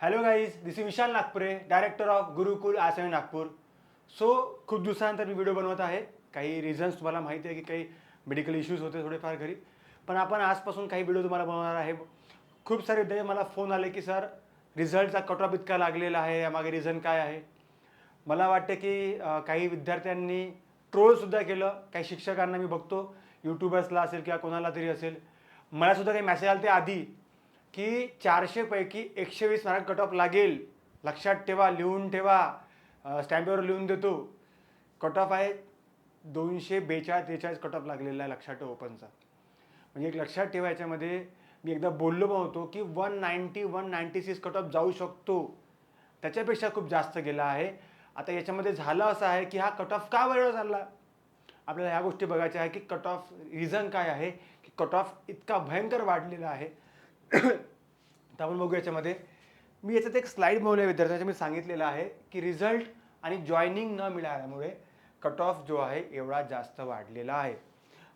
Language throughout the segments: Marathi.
Hello guys this is Vishal Nagpure director of Gurukul आसय नागपूर सो खूप दिवसानंतर मी व्हिडिओ बनवत आहे. काही रिझन्स तुम्हाला माहिती आहे की काही मेडिकल इश्यूज होते थोडेफार घरी. पण आपण आजपासून काही व्हिडिओ तुम्हाला बनवणार आहे. खूप सारे विद्यार्थी मला फोन आले की सर रिझल्टचा कट ऑफ इतका लागलेला आहे. यामागे रिझन काय आहे? मला वाटतं की काही विद्यार्थ्यांनी ट्रोलसुद्धा केलं. काही शिक्षकांना मी बघतो. यूट्यूबर्सला असेल किंवा कोणाला तरी असेल. मलासुद्धा काही मेसेज आले ते आधी. की चारशेपैकी एकशे वीस मार्क कट ऑफ लागेल. लक्षात ठेवा लिहून ठेवा. स्टॅम्पवर लिहून देतो. कट ऑफ आहे दोनशे बेचाळीस त्रेचाळीस कट ऑफ लागलेला आहे लक्षात ठेवा ओपनचा म्हणजे एक लक्षात ठेवा याच्यामध्ये. मी एकदा बोललो पण होतो की one ninety one ninety six cut off जाऊ शकतो. त्याच्यापेक्षा खूप जास्त गेला आहे. आता याच्यामध्ये झालं असं आहे की हा कट ऑफ का वेळ झाला आपल्याला ह्या गोष्टी बघायच्या आहे की कट ऑफ रिझन काय आहे? की कट ऑफ इतका भयंकर वाढलेला आहे. तर आपण बघू याच्यामध्ये. मी याच्यात एक स्लाईड बनवलं आहे विद्यार्थ्यांच्या मी सांगितलेलं आहे की रिझल्ट आणि जॉईनिंग न मिळाल्यामुळे कट ऑफ जो आहे एवढा जास्त वाढलेला आहे.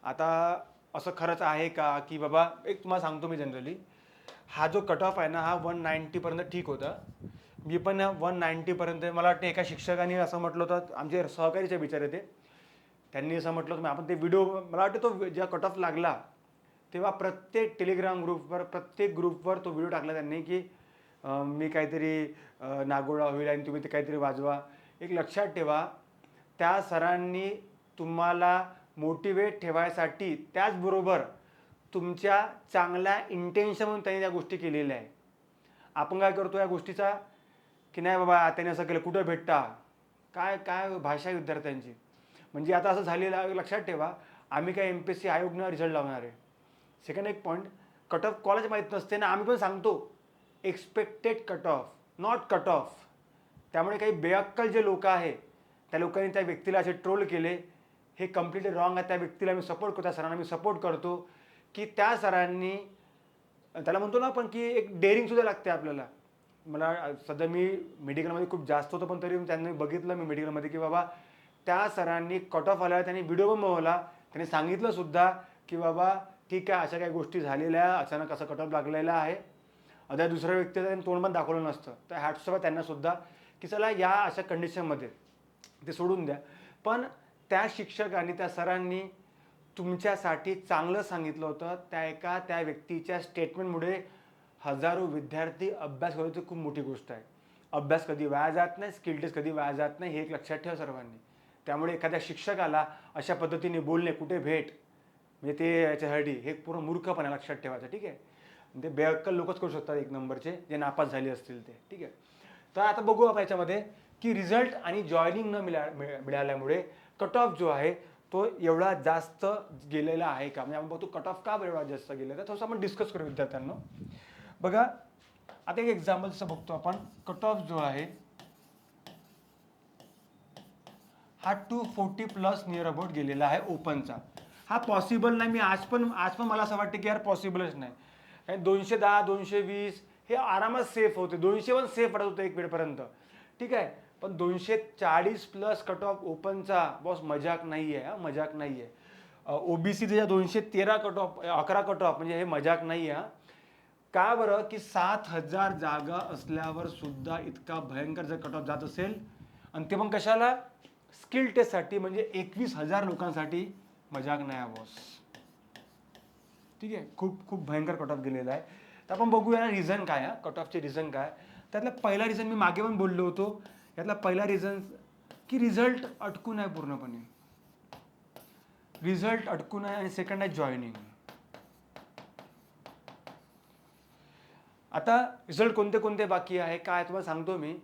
आता असं खरंच आहे का? की बाबा एक तुम्हाला सांगतो मी जनरली हा जो कट ऑफ आहे ना हा वन नाईन्टीपर्यंत ठीक होता. मी पण वन नाईन्टीपर्यंत मला वाटतं एका शिक्षकाने असं म्हटलं होतं आमचे सहकारीचे विचार ते. त्यांनी असं म्हटलं होतं आपण ते व्हिडिओ मला वाटतं तो जेव्हा कट ऑफ लागला तेव्हा प्रत्येक टेलिग्राम ग्रुपवर प्रत्येक ग्रुपवर तो व्हिडिओ टाकला त्यांनी की मी काहीतरी नागोळा होईल आणि तुम्ही ते काहीतरी वाजवा. एक लक्षात ठेवा त्या सरांनी तुम्हाला मोटिवेट ठेवायसाठी त्याचबरोबर तुमच्या चांगल्या इंटेन्शन म्हणून त्यांनी त्या गोष्टी केलेल्या आहे आपण काय करतो या गोष्टीचा? की नाही बाबा त्याने असं केलं कुठं भेटता? काय काय भाषा आहे विद्यार्थ्यांची? म्हणजे आता असं झालेलं लक्षात ठेवा आम्ही काय एम पी एस सी आयोगनं रिझल्ट लावणार आहे. सेकंड एक पॉईंट कट ऑफ कॉलेज माहीत नसते ना आम्ही पण सांगतो expected cut off not cut off त्यामुळे काही बेअक्कल जे लोक आहे त्या लोकांनी त्या व्यक्तीला असे ट्रोल केले हे कम्प्लिटली रॉंग आहे त्या व्यक्तीला मी सपोर्ट करतो त्या सरांना मी सपोर्ट करतो की त्या सरांनी त्याला म्हणतो ना आपण की एक डेअरिंगसुद्धा लागते आपल्याला. मला सध्या मी मेडिकलमध्ये खूप जास्त होतो पण तरी त्यांनी बघितलं मी मेडिकलमध्ये की बाबा त्या सरांनी कट ऑफ आल्यावर त्यांनी व्हिडिओ बनवला त्यांनी सांगितलंसुद्धा की बाबा ठीक आहे अशा काही गोष्टी झालेल्या अचानक असं कटअप लागलेला आहे. आता दुसऱ्या व्यक्तीचं त्यांनी तोंड पण दाखवलं नसतं. तर हॅट्सऑफ त्यांना सुद्धा की चला या अशा कंडिशनमध्ये ते सोडून द्या. पण त्या शिक्षकांनी त्या सरांनी तुमच्यासाठी चांगलं सांगितलं होतं. त्या एका त्या व्यक्तीच्या स्टेटमेंटमुळे हजारो विद्यार्थी अभ्यास करतो खूप मोठी गोष्ट आहे. अभ्यास कधी वाया जात नाही स्किल टेस्ट कधी वाया जात नाही हे एक लक्षात ठेवा सर्वांनी. त्यामुळे एखाद्या शिक्षकाला अशा पद्धतीने बोलणे कुठे भेट म्हणजे ते याच्यासाठी हे पूर्ण मूर्खपणा लक्षात ठेवायचं ठीक आहे? ते बेअक्कल लोकच करू शकतात एक नंबरचे जे नापास झाले असतील ते ठीक आहे? तर आता बघू आपण याच्यामध्ये की रिझल्ट आणि जॉईनिंग न मिळा मिळाल्यामुळे कट ऑफ जो आहे तो एवढा जास्त गेलेला आहे का? म्हणजे आपण बघतो कट ऑफ का बरं एवढा जास्त गेलेला आहे? थोडंसं आपण डिस्कस करू विद्यार्थ्यांना. बघा आता एक एक्झाम्पल जसं बघतो आपण कट ऑफ जो आहे हा two forty plus near about गेलेला आहे ओपनचा हा पॉसिबल नाही. मी आज पण आज पण मला असं वाटतं की यार पॉसिबलच नाही. कारण दोनशे दहा दोनशे वीस हे आरामात सेफ होते. दोनशे पण सेफ वाटत होतं एक वेळपर्यंत. ठीक आहे? पण दोनशे चाळीस प्लस कट ऑफ ओपनचा बॉस मजाक नाही आहे हा मजाक नाही आहे ओबीसी त्याच्या दोनशे तेरा कट ऑफ अकरा कट ऑफ म्हणजे हे मजाक नाही आहे हा. का बरं? की सात हजार जागा असल्यावर सुद्धा इतका भयंकर जर कट ऑफ जात असेल आणि ते पण कशाला? स्किल टेस्टसाठी म्हणजे एकवीस हजार लोकांसाठी मजाक नाही आहे बॉस ठीक आहे खूप खूप भयंकर कट ऑफ गेलेला आहे. तर आपण बघूया रिझन काय आहे कट ऑफचे रिझन काय त्यातला पहिला रिझन मी मागे पण बोललो होतो. यातला पहिला रिझन की रिझल्ट अटकून आहे पूर्णपणे. रिझल्ट अटकून आहे आणि सेकंड आहे जॉईनिंग आता रिझल्ट कोणते कोणते बाकी आहे? काय तुम्हाला सांगतो मी.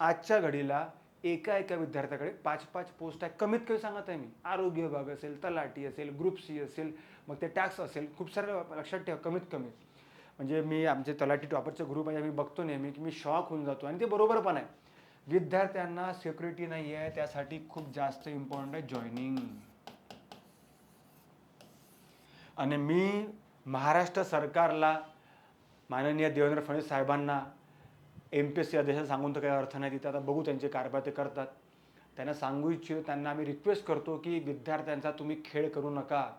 आजच्या घडीला एका एका विद्यार्थ्याकडे पाच पाच पोस्ट आहे. कमीत कमी सांगत आहे मी. आरोग्य विभाग असेल तलाठी असेल ग्रुप सी असेल मग ते टॅक्स असेल. खूप सारे लक्षात ठेवा कमीत कमी. म्हणजे मी आमचे तलाठी टॉपरचे ग्रुप आहे मी बघतो नेहमी की मी शॉक होऊन जातो आणि ते बरोबर पण आहे. विद्यार्थ्यांना सिक्युरिटी नाही आहे त्यासाठी खूप जास्त इम्पॉर्टंट आहे जॉईनिंग आणि मी महाराष्ट्र सरकारला माननीय देवेंद्र फडणवीस साहेबांना एम पी एस सी अध्यक्ष सांगून तर काही अर्थ नाही तिथे. आता बघू त्यांचे कारभार ते करतात. त्यांना सांगू इच्छितो त्यांना आम्ही रिक्वेस्ट करतो की विद्यार्थ्यांचा तुम्ही खेळ करू नका.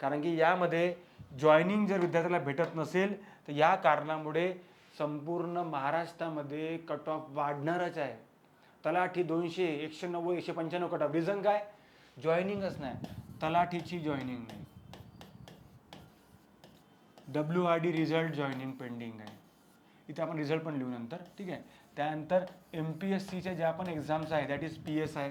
कारण की यामध्ये जॉईनिंग जर विद्यार्थ्याला भेटत नसेल तर या कारणामुळे संपूर्ण महाराष्ट्रामध्ये कट ऑफ वाढणारच आहे. तलाठी दोनशे एकशे नव्वद एकशे पंच्याण्णव कट ऑफ रिझन काय? जॉईनिंगच नाही. तलाठीची जॉईनिंग नाही. W R D result joining pending आहे. इथे आपण रिझल्ट पण लिहू नंतर ठीक आहे? त्यानंतर एम पी एस सीच्या ज्या पण एक्झाम्स आहे दॅट इज पी एस आहे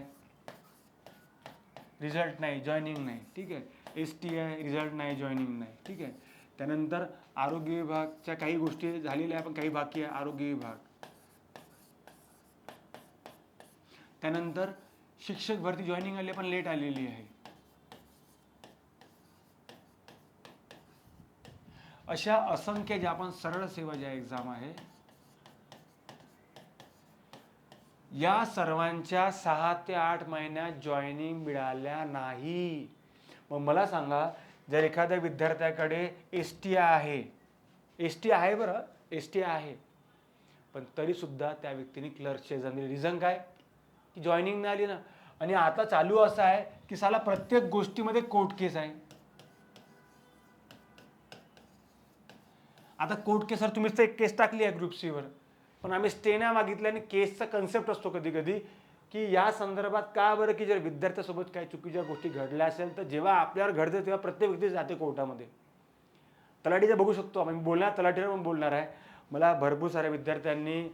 रिझल्ट नाही जॉईनिंग नाही ठीक आहे? एस टी आहे रिझल्ट नाही जॉईनिंग नाही ठीक आहे? त्यानंतर आरोग्य विभागच्या काही गोष्टी झालेल्या आहे पण काही बाकी आहे. आरोग्य विभाग. त्यानंतर शिक्षक भरती जॉईनिंग आली पण लेट आलेली आहे. अशा असंख्य ज्या आपण सरळ सेवा ज्या एक्झाम आहे या सर्वांच्या सहा ते आठ महिन्यात जॉईनिंग मिळाल्या नाही. मग मला सांगा जर एखाद्या विद्यार्थ्याकडे एस टी आहे एस टी आहे बरं एस टी आहे पण तरीसुद्धा त्या व्यक्तीने क्लर्कचे एक्झाम रिझन काय? की जॉईनिंग नाही आली ना. आणि आता चालू असं आहे की साला प्रत्येक गोष्टीमध्ये कोर्ट केस आहे. आता कोर्ट केसवर तुम्हीच तर एक केस टाकली आहे ग्रुप सीवर पण आम्ही स्टेना मागितल्या मागितलं आणि केसचा कन्सेप्ट असतो कधी कधी की या संदर्भात का बरं की जर विद्यार्थ्यासोबत काही चुकीच्या गोष्टी घडल्या असेल तर जेव्हा आपल्यावर घडते तेव्हा प्रत्येक व्यक्ती जाते कोर्टामध्ये. तलाठीचं बघू शकतो. आम्ही बोलणार तलाठीवर पण बोलणार आहे. मला भरपूर साऱ्या विद्यार्थ्यांनी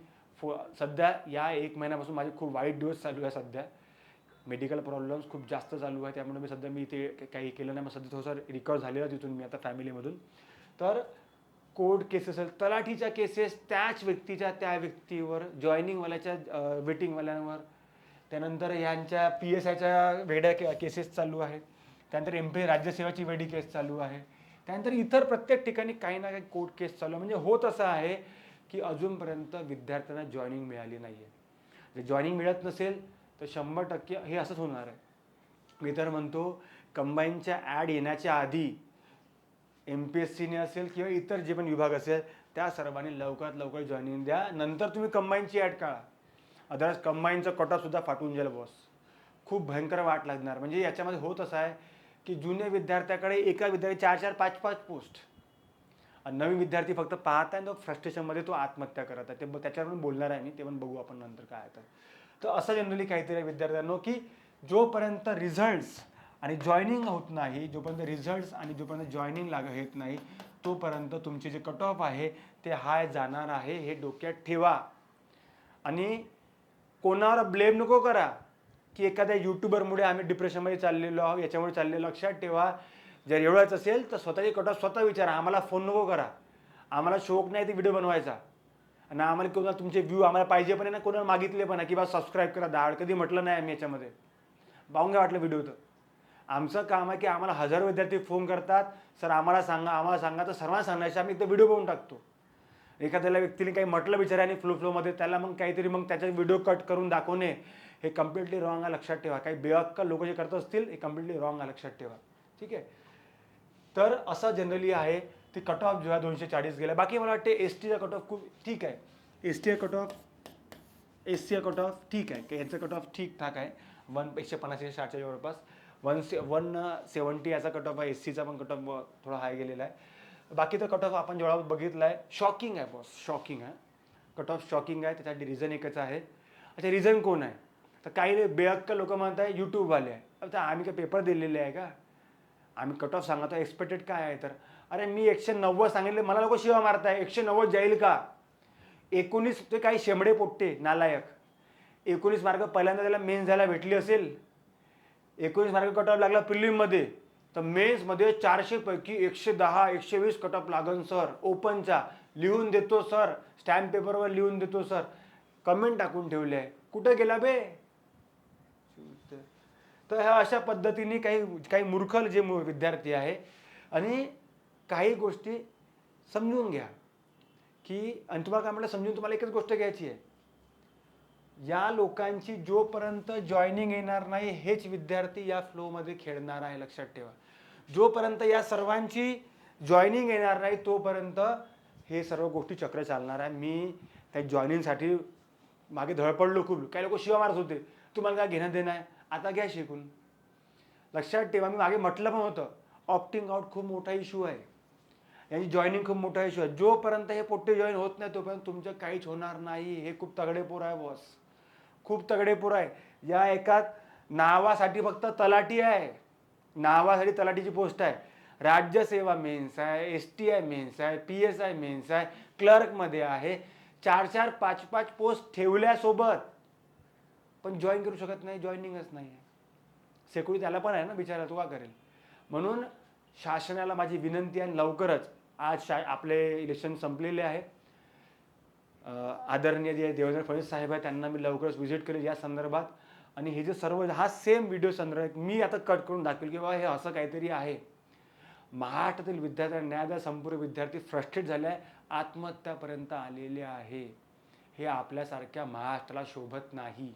फो सध्या या एक महिन्यापासून माझे खूप वाईट दिवस चालू आहे सध्या. मेडिकल प्रॉब्लेम्स खूप जास्त चालू आहे त्यामुळे मी सध्या मी इथे काही केलं नाही. मग सध्या थोडंसं रिकवर झालेलं तिथून मी आता फॅमिलीमधून तर कोर्ट केसेस तलाठीच्या केसेस त्याच व्यक्तीच्या त्या व्यक्तीवर जॉईनिंगवाल्याच्या वेटिंगवाल्यांवर त्यानंतर ह्यांच्या पी एस आयच्या वेगळ्या केसेस चालू आहेत त्यानंतर एम पी राज्यसेवाची वेडी केस चालू आहे त्यानंतर इतर प्रत्येक ठिकाणी काही ना काही कोर्ट केस चालू आहे. म्हणजे होत असं आहे की अजूनपर्यंत विद्यार्थ्यांना जॉईनिंग मिळाली नाही आहे जर जॉईनिंग मिळत नसेल तर शंभर टक्के हे असंच होणार आहे. मी तर म्हणतो कंबाईनच्या ॲड येण्याच्या आधी एम पी एस सीने असेल किंवा इतर जे पण विभाग असेल त्या सर्वांनी लवकरात लवकर जॉईनिंग द्या. नंतर तुम्ही कंबाईनची ॲड काढा. अदरवाईज कंबाईनचा कटासुद्धा फाटून जाईल बॉस खूप भयंकर वाट लागणार. म्हणजे याच्यामध्ये होत असं आहे की जुन्या विद्यार्थ्याकडे एका विद्यार्थी चार चार पाच पाच पोस्ट आणि नवीन विद्यार्थी फक्त पाहत आहे तो फ्रस्ट्रेशनमध्ये तो आत्महत्या करत आहे. ते त्याच्यावर पण बोलणार आहे मी ते पण बघू आपण नंतर काय तर. तर असं जनरली काहीतरी विद्यार्थ्यांनो की जोपर्यंत रिझल्ट्स आणि जॉईनिंग होत नाही जोपर्यंत रिझल्ट्स आणि जोपर्यंत जॉईनिंग लाग येत नाही तोपर्यंत तुमचे जे कट ऑफ आहे ते हाय जाणार आहे हे डोक्यात ठेवा. आणि कोणावर ब्लेम नको करा की एखाद्या यूट्यूबरमुळे आम्ही डिप्रेशनमध्ये चाललेलो आहोत याच्यामुळे चाललेलो लक्षात ठेवा जर एवढंच असेल तर स्वतःचे कट ऑफ स्वतः विचारा. आम्हाला फोन नको करा. आम्हाला शौक नाही ते व्हिडिओ बनवायचा. आणि आम्हाला कोणा तुमचे व्ह्यू आम्हाला पाहिजे पण आहे ना कोणाला मागितले पण आहे की बा सबस्क्राईब करा. दाड कधी म्हटलं नाही आम्ही याच्यामध्ये. पाहून काय वाटलं व्हिडिओ तर आमचं काम आहे की आम्हाला हजारो विद्यार्थी फोन करतात. सर आम्हाला सांगा आम्हाला सांगा. तर सर्वांना सांगायचं आम्ही एकदा व्हिडिओ बनवून टाकतो. एखाद्याला व्यक्तीने काही म्हटलं बिचाऱ्याने फ्लो फ्लोमध्ये त्याला मग काहीतरी मग त्याचा व्हिडिओ कट करून दाखवणे हे कम्प्लिटली रॉंग आहे लक्षात ठेवा. काही बेअक्कल लोक जे करत असतील हे कम्प्लिटली रॉंग आहे लक्षात ठेवा. ठीक आहे? तर असं जनरली आहे ते कट ऑफ जो आहे दोनशे चाळीस गेला बाकी मला वाटते एस टीचा कट ऑफ खूप ठीक आहे. S T cut off S C cut off ठीक आहे. की याचं कट ऑफ ठीकठाक आहे. वन एकशे पन्नास एकशे साठच्या जवळपास. वन से वन सेवन्टी याचा कट ऑफ आहे एस सीचा पण कट ऑफ uh, थोडा हाय गेलेला आहे. बाकीचा कट ऑफ आपण जेवढा बघितला आहे शॉकिंग आहे बॉस शॉकिंग आहे. कट ऑफ शॉकिंग आहे त्यासाठी रिझन एकच आहे. अच्छा रिझन कोण आहे? तर काही बेअक्कल लोक म्हणत आहे यूट्यूबवाले आहे. आता आम्ही काय पेपर दिलेले आहे का? आम्ही कट ऑफ सांगतो एक्सपेक्टेड काय आहे तर? अरे मी एकशे नव्वद सांगितले मला लोक शिवा मारताय. एकशे नव्वद जाईल का? एकोणीस ते काही शेंबडे पोट्टे नालायक. एकोणीस मार्क पहिल्यांदा त्याला मेन झाला भेटली असेल. एकोणीस मार्क कट ऑफ लागला प्रिलिममध्ये. तर मेन्समध्ये चारशेपैकी एकशे दहा एकशे वीस कट ऑफ लागन सर ओपनचा लिहून देतो सर स्टॅम्प पेपरवर लिहून देतो सर कमेंट टाकून ठेवले आहे. कुठं गेला बे? तर ह्या अशा पद्धतीने काही काही मूर्खल जे विद्यार्थी आहे आणि काही गोष्टी समजून घ्या. की आणि तुम्हाला काय म्हटलं समजून तुम्हाला एकच गोष्ट घ्यायची आहे. या लोकांची जोपर्यंत जॉईनिंग येणार नाही हेच विद्यार्थी या फ्लोमध्ये खेळणार आहे लक्षात ठेवा. जोपर्यंत या सर्वांची जॉईनिंग येणार नाही तोपर्यंत हे सर्व गोष्टी चक्र चालणार आहे. मी त्या जॉईनिंगसाठी मागे धडपडलो खूप. काही लोक शिवा मारत होते. तुम्हाला काय घेणं देणं आहे? आता घ्या शिकून. लक्षात ठेवा मी मागे म्हटलं पण होतं. ऑप्टिंग आउट खूप मोठा इश्यू आहे. यांची जॉईनिंग खूप मोठा इश्यू आहे. जोपर्यंत हे पोट्टे जॉईन होत नाही तोपर्यंत तुमचं काहीच होणार नाही. हे खूप तगडे पोर आहे बॉस खूप तगडेपूर आहे. या एकात नावासाठी फक्त तलाठी आहे. नावासाठी तलाठीची पोस्ट आहे. राज्यसेवा मेन्स आहे एस टी आय मेन्स आहे पी एस आय मेन्स आहे क्लर्कमध्ये आहे. चार चार पाच पाच पोस्ट ठेवल्यासोबत. पण जॉईन करू शकत नाही जॉईनिंगच नाही आहे. सेक्युरिटी त्याला पण आहे ना बिचारा तो का करेल? म्हणून शासनाला माझी विनंती आहे आणि लवकरच आज शा आपले इलेक्शन संपलेले आहे. आदरणीय जे देवेंद्र फडणवीस साहेब आहे त्यांना मी लवकरच व्हिजिट करेल या संदर्भात. आणि हे जे सर्व हा सेम व्हिडिओ संदर्भात मी आता कट करून दाखवेल की बाबा हे असं काहीतरी आहे. महाराष्ट्रातील विद्यार्थ्यांना न्याय संपूर्ण विद्यार्थी फ्रस्ट्रेट झाले आहे आत्महत्यापर्यंत आलेले आहे. हे आपल्यासारख्या महाराष्ट्राला शोभत नाही.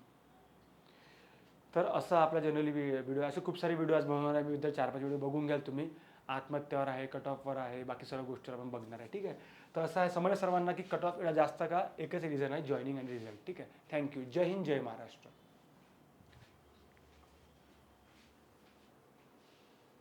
तर असं आपला जनरली व्हिडिओ असे खूप सारे व्हिडिओ आज बनवणार आहे. मी चार पाच व्हिडिओ बघून घ्याल तुम्ही. आत्महत्यावर आहे कट ऑफवर आहे बाकी सर्व गोष्टीवर आपण बघणार आहे. ठीक आहे? तर असं आहे समजलं सर्वांना की कट ऑफ जास्त का एकच रिझन आहे जॉईनिंग आणि रिझल्ट ठीक आहे थँक्यू जय हिंद जय महाराष्ट्र.